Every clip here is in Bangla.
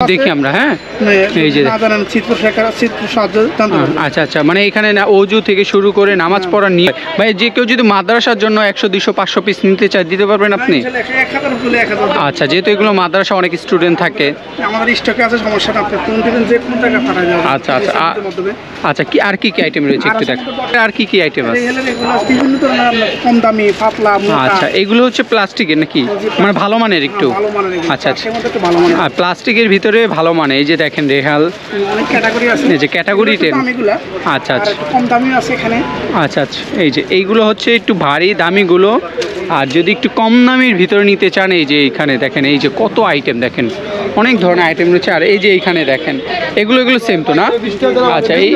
দেখি আমরা হ্যাঁ? এই যে। আচ্ছা আচ্ছা মানে এখানে না অজু থেকে শুরু করে নামাজ পড়া নিয়ে ভাই যে কেউ যদি মাদ্রাসার জন্য একশো দুশো পাঁচশো পিস নিতে চায় দিতে পারবেন আপনি। আচ্ছা যেহেতু এগুলো মাদ্রাসা অনেক স্টুডেন্ট থাকে। আমাদের স্টকে আছে সমস্যা আপনি কোন দিবেন যে কোন টাকা পাঠায় যাবে আচ্ছা, আচ্ছা, আচ্ছা কি আর কি কি আইটেম রয়েছে একটু দেখ। আর কি কি আইটেম আছে? এগুলো বিভিন্ন ধরনের কম দামি পাতলা আচ্ছা এগুলো হচ্ছে প্লাস্টিকের নাকি? মানে ভালো মানের একটু? মানের এগুলো। আচ্ছা আচ্ছা। একটু প্লাস্টিকের ভিতরে ভালো মানে এই যে দেখেন রেহাল। অনেক ক্যাটাগরি আছে। এই যে আচ্ছা আচ্ছা। কম দামিও আছে এখানে। আচ্ছা আচ্ছা। এই যে এইগুলো হচ্ছে একটু ভারী দামিগুলো। আর যদি একটু কম দামির ভিতরে নিতে চান এই যে এইখানে দেখেন এই যে কত আইটেম দেখেন। অনেক ধরনের আইটেম রয়েছে। আর এই যে এইখানে দেখেন এগুলো এগুলো সেম তো না? আচ্ছা এই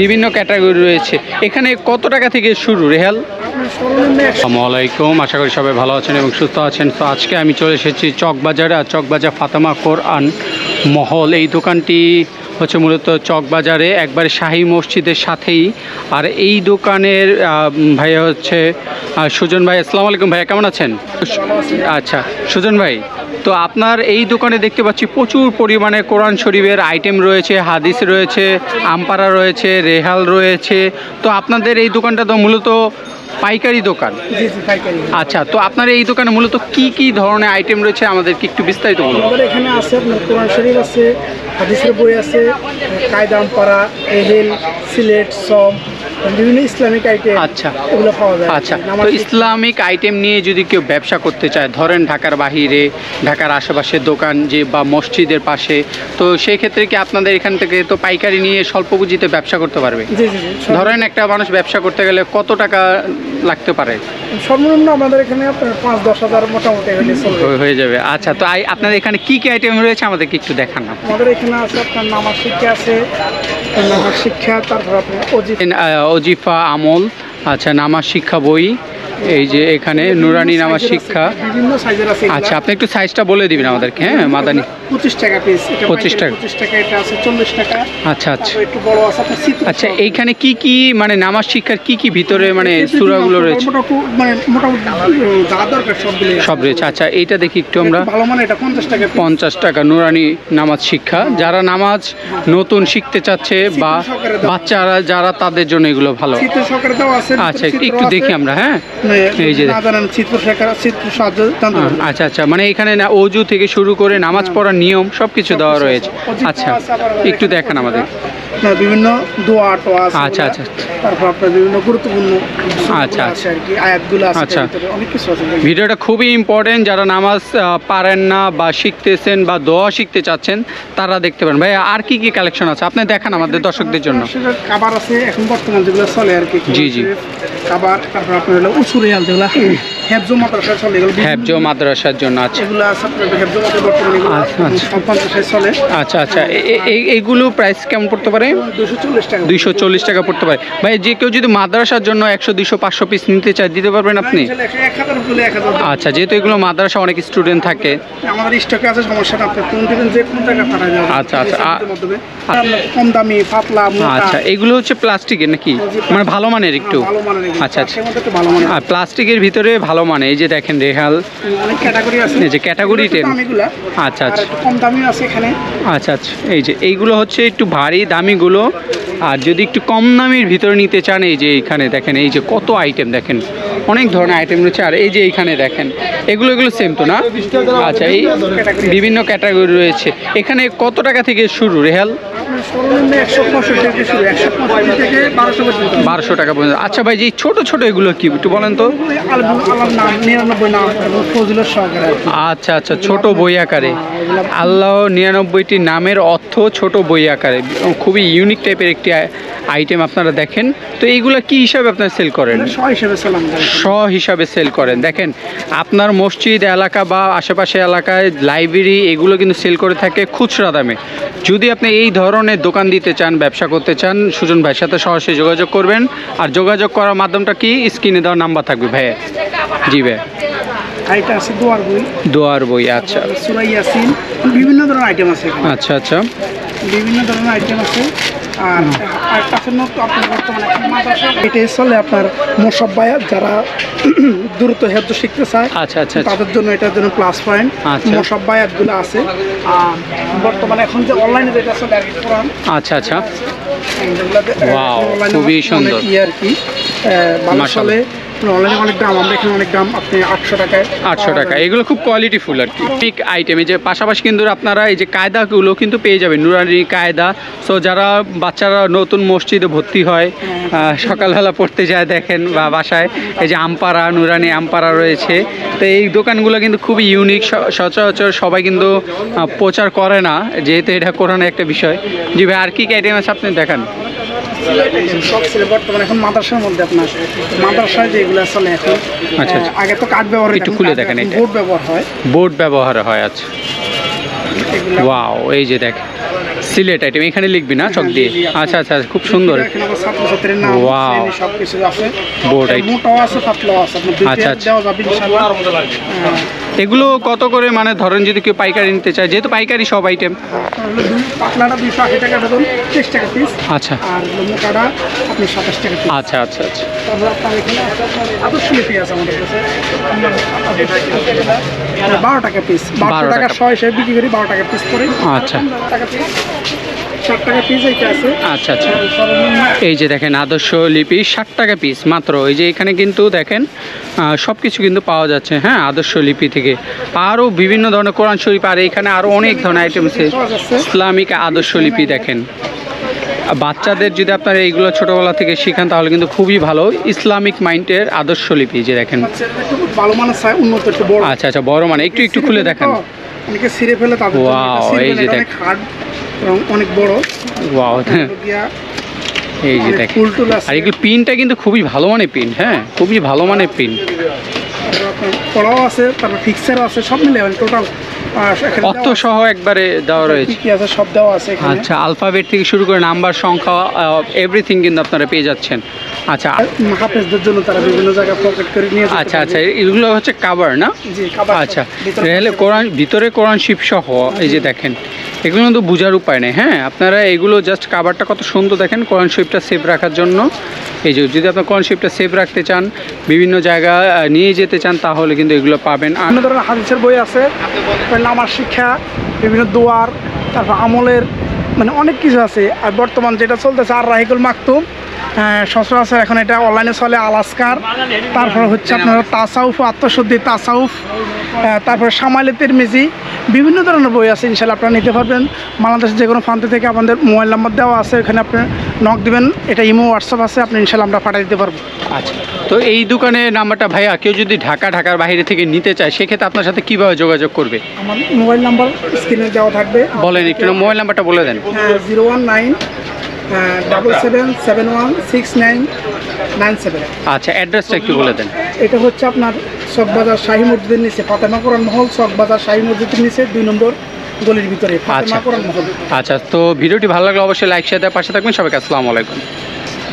বিভিন্ন ক্যাটাগরি রয়েছে। এখানে কত টাকা থেকে শুরু রেহাল? আপনার সর্বনিম্ন একশো আসসালামু আলাইকুম। আশা করি সবাই ভালো আছেন এবং সুস্থ আছেন। তো আজকে আমি চলে এসেছি চকবাজারে, আর চকবাজার ফাতেমা কোরআন মহল। এই দোকানটি হচ্ছে মূলত চকবাজারে, একবারে শাহী মসজিদের সাথেই। আর এই দোকানের ভাইয়া হচ্ছে সুজন ভাই। আসসালামু আলাইকুম ভাইয়া, কেমন আছেন? আচ্ছা সুজন ভাই, তো আপনার এই দোকানে দেখতে পাচ্ছি প্রচুর পরিমাণে কোরআন শরীফের আইটেম রয়েছে, হাদিস রয়েছে আমপারা রয়েছে, রেহাল রয়েছে। তো আপনাদের এই দোকানটা তো মূলত পাইকারি দোকান? আচ্ছা তো আপনার এই দোকানে মূলত কি কি ধরনের আইটেম রয়েছে আমাদেরকে একটু বিস্তারিত বলুন। আমাদের এখানে আছে আপনার কোরআন শরীফ আছে হাদিসের বই আছে কায়দাম পাড়া এহেল সিলেট সম বিভিন্ন ইসলামিক আইটেম আচ্ছা। এগুলো পাওয়া যায়। আচ্ছা তো ইসলামিক আইটেম নিয়ে যদি কেউ ব্যবসা করতে চায় ধরেন ঢাকার বাহিরে ঢাকার আশেপাশের দোকান যে বা মসজিদের পাশে তো সেই ক্ষেত্রে কি আপনাদের এখান থেকে তো পাইকারি নিয়ে স্বল্প পুঁজিতে ব্যবসা করতে পারবে? ধরেন একটা মানুষ ব্যবসা করতে গেলে কত টাকা লাগতে পারে? সর্বনিম্ন আমাদের এখানে পাঁচ দশ হাজার মোটামুটি হয়ে- যাবে। আচ্ছা তো আপনাদের এখানে কি কি আইটেম রয়েছে আমাদেরকে একটু দেখান আমাদের এখানে আছে আপনার নামাজ শিক্ষা আছে শিক্ষা তারপর অজিফা আমল আচ্ছা নামাজ শিক্ষা বই। এই যে এখানে নুরানি নামাজ শিক্ষা। আচ্ছা আপনি একটু সাইজটা বলে দিবেন আমাদেরকে হ্যাঁ মাদানি। পঁচিশ টাকা পিস 25 টাকা। পঁচিশ টাকা এটা আছে চল্লিশ টাকা। আচ্ছা আচ্ছা। একটু বড় আছে আচ্ছা এইখানে কি কি মানে নামাজ শিক্ষার কি কি ভিতরে মানে সুরাগুলো রয়েছে? মানে মোটামুটি সব রয়েছে। আচ্ছা এইটা দেখি একটু আমরা। ভালো মানে এটা পঞ্চাশ টাকা পঞ্চাশ টাকা নুরানি নামাজ শিক্ষা। যারা নামাজ নতুন শিখতে চাচ্ছে বা বাচ্চারা যারা তাদের জন্য এগুলো ভালো। আচ্ছা একটু দেখি আমরা হ্যাঁ। এই যে। আচ্ছা আচ্ছা মানে এখানে না অজু থেকে শুরু করে নামাজ পড়ার নিয়ম সবকিছু দেওয়া রয়েছে। আচ্ছা একটু দেখান আমাদের। না, বিভিন্ন দোয়া টোয়া আছে আচ্ছা, আচ্ছা। তারপর আপনার বিভিন্ন গুরুত্বপূর্ণ সূরাগুলো আচ্ছা, আর কি আয়াতগুলো আছে আচ্ছা। অনেক কিছু আছে ভিডিওটা খুবই ইম্পর্টেন্ট যারা নামাজ পারেন না বা শিখতেছেন বা দোয়া শিখতে চাচ্ছেন তারা দেখতে পারেন। ভাই আর কি কি কালেকশন আছে? আপনি দেখান আমাদের দর্শকদের জন্য। কাবার আছে এখন বর্তমান যেগুলো চলে আর কি জি, জি। কাবার তারপর আপনার হলো উসুরিয়াল যেগুলো হেফজো মাদ্রাসা চলে এগুলো বিভিন্ন- মাদ্রাসার জন্য আচ্ছা। এগুলো আছে আপনার হেফজো মাদ্রাসা আচ্ছা, আচ্ছা। মাদ্রাসায় চলে। আচ্ছা আচ্ছা। এইগুলো প্রাইস কেমন পড়তে পারে? দুশো চল্লিশ টাকা। দুইশো চল্লিশ টাকা পড়তে পারে। ভাই যে কেউ যদি মাদ্রাসার জন্য একশো দুইশো পাঁচশো পিস নিতে চায় দিতে পারবেন আপনি? আচ্ছা যেহেতু এগুলো মাদ্রাসা অনেক স্টুডেন্ট থাকে। আমাদের স্টকে আছে সমস্যা না আপনি কোন দিবেন যে কোন টাকা পাঠায় যাবে। আচ্ছা, আচ্ছা। আ- মাধ্যমে আপনার কম দামি পাতলা আচ্ছা এগুলো হচ্ছে প্লাস্টিকের নাকি? মানে ভালো মানের একটু? মানের এগুলো। আচ্ছা আচ্ছা। একটু আর প্লাস্টিকের ভিতরে ভালো মানে এই যে দেখেন রেহাল। অনেক ক্যাটাগরি আছে। এই যে ten। দামিগুলা। আচ্ছা আচ্ছা। কম দামিও আছে এখানে। আচ্ছা আচ্ছা। এই যে এইগুলো হচ্ছে একটু ভারী দামিগুলো। আর যদি একটু কম দামির ভিতরে নিতে চান এই যে এইখানে দেখেন এই যে কত আইটেম দেখেন। অনেক ধরনের আইটেম রয়েছে। আর এই যে এইখানে দেখেন এগুলো এগুলো সেম তো না? আচ্ছা এই বিভিন্ন ক্যাটাগরি রয়েছে। এখানে কত টাকা থেকে শুরু রেহাল? সর্বনিম্ন একশো পঁয়ষট্টি থেকে শুরু একশো পঁয়ষট্টি থেকে বারোশো পর্যন্ত। বারোশো টাকা পর্যন্ত। আচ্ছা ভাই যে ছোট ছোট এগুলো কি একটু বলেন তো? নিরানব্বই নাম সহকারে আচ্ছা আচ্ছা ছোট বই আকারে। আল্লাহ নিরানব্বইটি নামের অর্থ ছোট বই আকারে। খুবই ইউনিক টাইপের একটি আইটেম আপনারা দেখেন। তো এইগুলো কি হিসাবে আপনারা সেল করেন? স হিসেবে সালাম দেয় হিসাবে সেল করেন। দেখেন আপনার মসজিদ এলাকা বা আশেপাশে এলাকায় লাইব্রেরি এগুলো কিন্তু সেল করে থাকে খুচরা দামে। যদি আপনি এই ধরনের দোকান দিতে চান ব্যবসা করতে চান সুজন ভাইয়ের সাথে সরাসরি যোগাযোগ করবেন। আর যোগাযোগ করার মাধ্যমটা কি? স্ক্রিনে দেওয়ার নাম্বার থাকবে ভাইয়া। জি ভাই আর এটা আছে দোয়ার বই। দোয়ার বই আচ্ছা। সুরাই ইয়াসিন বিভিন্ন ধরনের আইটেম আছে আচ্ছা আচ্ছা। বিভিন্ন ধরনের আইটেম আছে। আর একটা বর্তমানে মাদ্রাসা। এটা চলে আপনার মোসাব্বায়া যারা দ্রুত হেদ্য শিখতে চায় আচ্ছা আচ্ছা আচ্ছা। তাদের জন্য এটার জন্য প্লাস পয়েন্ট। মোসাব্বায়াতগুলো আছে। আর বর্তমানে এখন যে অনলাইনে যেটা চলে আর কি কোরআন। আচ্ছা আচ্ছা। খুবই সুন্দর। আর কি। চলে। অনলাইনে অনেক দাম আমরা এখানে অনেক দাম আপনি আটশো টাকায় আটশো টাকা এগুলো খুব কোয়ালিটিফুল আর কি। পিক আইটেম এই যে পাশাপাশি কিন্তু আপনারা এই যে কায়দাগুলো কিন্তু পেয়ে যাবেন। নুরানি কায়দা। সো যারা বাচ্চারা নতুন মসজিদে ভর্তি হয় সকালবেলা পড়তে যায় দেখেন বা বাসায় এই যে আমপাড়া নুরানি আমপাড়া রয়েছে। তো এই দোকানগুলো কিন্তু খুবই ইউনিক সচরাচর সবাই কিন্তু প্রচার করে না যেহেতু এটা কোরআনের একটা বিষয়। জি ভাই আর কি কি আইটেম আছে আপনি দেখান? সব ছিল বর্তমানে এখন মাদ্রাসার মধ্যে আপনার মাদ্রাসায় যেগুলো চলে এখন আচ্ছা, আহ, আগে তো কাঠ ব্যবহার একটু খুলে দেখেন এটা। বোর্ড ব্যবহার হয়। বোর্ড ব্যবহার হয় আচ্ছা। ওয়াও এই যে দেখ সিলেট আইটেম এখানে লিখবি না চক দিয়ে? আচ্ছা আচ্ছা খুব সুন্দর। সবকিছু আছে। Board আর মোটাও আছে পাতলাও আছে। আচ্ছা, আচ্ছা। এগুলো কত করে মানে ধরেন যদি কেউ পাইকারি নিতে চায় যেহেতু পাইকারি সব আইটেম পাতলাটা আশি টাকা বেতন টাকা পিস আচ্ছা। আর মোটাটা আপনি সাতাশ টাকা আচ্ছা আচ্ছা আচ্ছা। তারপর আপনার এখানে আছে আদর্শ লিপি আছে আমাদের কাছে। বারো টাকা পিস 12 টাকা টাকা। ছয় হিসেবে বিক্রি করি বারো টাকা পিস করে। আচ্ছা। টাকা পিস ষাট টাকা পিস এইটা আছে। আচ্ছা আচ্ছা। এই যে দেখেন আদর্শ লিপি ষাট টাকা পিস মাত্র। এই যে এখানে কিন্তু দেখেন সব কিছু কিন্তু পাওয়া যাচ্ছে হ্যাঁ আদর্শ লিপি থেকে। আরও বিভিন্ন ধরনের কোরআন শরীফ আর এখানে আরও অনেক ধরনের আইটেম আছে। ইসলামিক আদর্শ লিপি দেখেন। বাচ্চাদের যদি আপনারা এইগুলো ছোটোবেলা থেকে শিখান তাহলে কিন্তু খুবই ভালো। ইসলামিক মাইন্ডের আদর্শ লিপি যে দেখেন। আচ্ছা আচ্ছা বড় মানে একটু একটু খুলে দেখান। অনেকে ছিঁড়ে ফেলে তাদের এই যে এটা দেখ। অনেক হার্ড এবং অনেক বড়। ওয়াও এই যে আর এগুলো পিনটা কিন্তু খুবই ভালো মানের পিন হ্যাঁ খুবই ভালো মানের পিন আছে তারপর ফিক্সারও আছে সব মিলে টোটাল অর্থ সহ একবারে দেওয়া রয়েছে। কি আছে সব দেওয়া আছে আচ্ছা আলফাবেট থেকে শুরু করে নাম্বার সংখ্যা এভরিথিং কিন্তু আপনারা পেয়ে যাচ্ছেন। আচ্ছা হাফেজদের জন্য তারা বিভিন্ন জায়গায় পকেট করে নিয়ে আচ্ছা আচ্ছা এগুলো হচ্ছে কাভার না? আচ্ছা ভিতরে কোরআন ভিতরে কোরআন শিব সহ এই যে দেখেন। এগুলো কিন্তু বোঝার উপায় নেই। হ্যাঁ আপনারা এগুলো জাস্ট কাভারটা কত সুন্দর দেখেন কোরআন শরীফটা সেফ রাখার জন্য। এই যে যদি আপনার কোরআন শরীফটা সেফ রাখতে চান বিভিন্ন জায়গা নিয়ে যেতে চান তাহলে কিন্তু এগুলো পাবেন। বিভিন্ন ধরনের হাদিসের বই আছে নামার শিক্ষা বিভিন্ন দোয়ার তারপর আমলের মানে অনেক কিছু আছে। আর বর্তমান যেটা চলতেছে, আর রাহিকুল মাকতুম সচরাচর এখন এটা অনলাইনে চলে আলাস্কার। তারপর হচ্ছে আপনার তাসাউফ, আত্মশুদ্ধি, তাসাউফ তারপর সামাইলে তিরমিজি, বিভিন্ন ধরনের বই আছে ইনশাল্লাহ আপনারা নিতে পারবেন। বাংলাদেশের যে কোনো প্রান্ত থেকে আমাদের মোবাইল নাম্বার দেওয়া আছে এখানে আপনি নক দিবেন এটা ইমো হোয়াটসঅ্যাপ আছে আপনি ইনশাল্লাহ আমরা পাঠিয়ে দিতে পারব। আচ্ছা তো এই দোকানের নাম্বারটা ভাইয়া কেউ যদি ঢাকা ঢাকার বাইরে থেকে নিতে চায় সেক্ষেত্রে আপনার সাথে কীভাবে যোগাযোগ করবে? আমার মোবাইল নাম্বার স্ক্রিনে দেওয়া থাকবে। বলেন একটু মোবাইল নাম্বারটা বলে দেন। Zero one nine double seven seven one six nine nine seven. আচ্ছা অ্যাড্রেসটা একটু বলে দেন। এটা হচ্ছে আপনার চকবাজার শাহী মসজিদের নিচে ফাতেমা কোরআন মহল চকবাজার শাহী মসজিদের নিচে দুই নম্বর গলির ভিতরে আচ্ছা। আচ্ছা তো ভিডিওটি ভালো লাগলে অবশ্যই লাইক শেয়ার দেওয়ার পাশে থাকবেন। সবাইকে আসসালামু আলাইকুম।